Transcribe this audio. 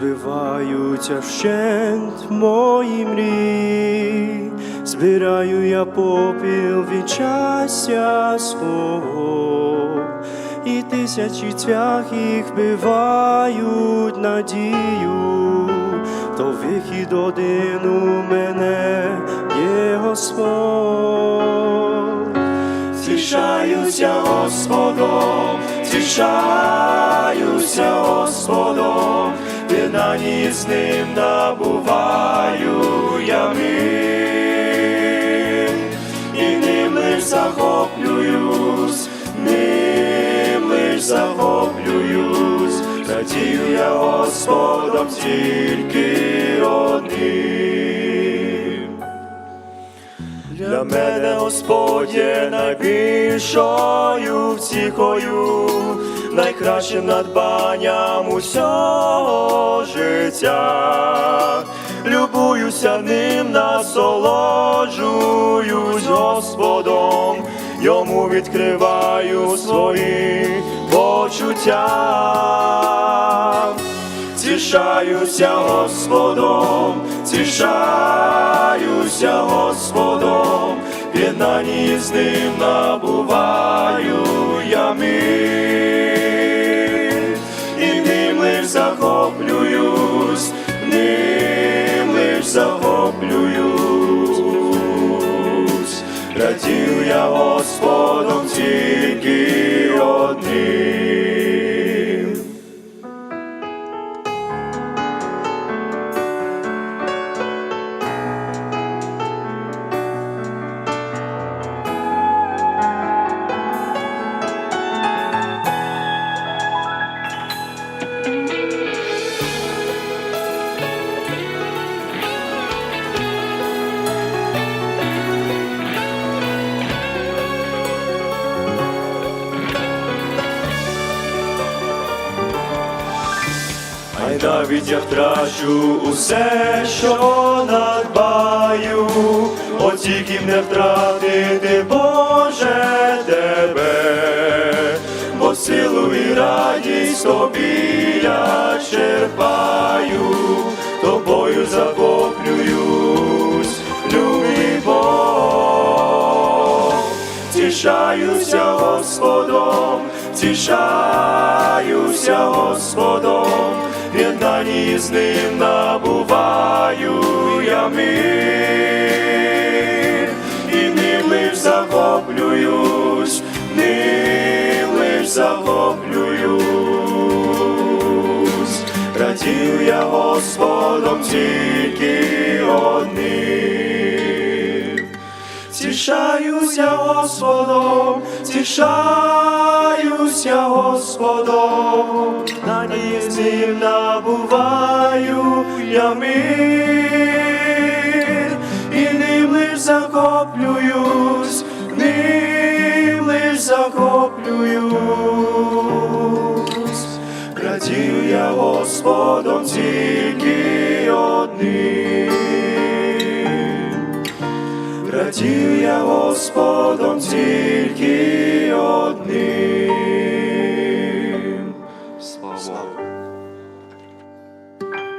розбиваються вщент мої мрії, збираю я попіл від щастя свого, і тисячі цвях їх бивають надію, то вихід один у мене є Господь. Тішаюся Господом, тішаюся Господом, єднані з ним набуваю я мир, і ним лиш захоплююсь, ним лиш захоплююсь, радію я Господом тільки одним. Для мене Господь є найбільшою втіхою, найкращим надбанням усього життя. Любуюся ним, насолоджуюсь Господом, йому відкриваю свої почуття. Тішаюся Господом, тішаюся Господом, в з ним набуваю я мир, і ним лиш захоплююсь, ним лиш захоплююсь, радію я Господом тільки одним. Навіть я втрачу усе, що надбаю, от тільки не втратити, Боже, тебе, бо силу і радість тобі я черпаю, тобою захоплююсь, любий Бог. Тішаюся Господом, тішаюся Господом, єднанні з ним набуваю я мир, і ним лиш захоплююсь, ним лиш захоплююсь, радію я Господом тільки одним. Тішаюся Господом, тішаюся Господом, на ним набуваю я мир, і ним лиш захоплююсь, ним лиш захоплююсь, радію я Господом тільки Радію я Господом тільки.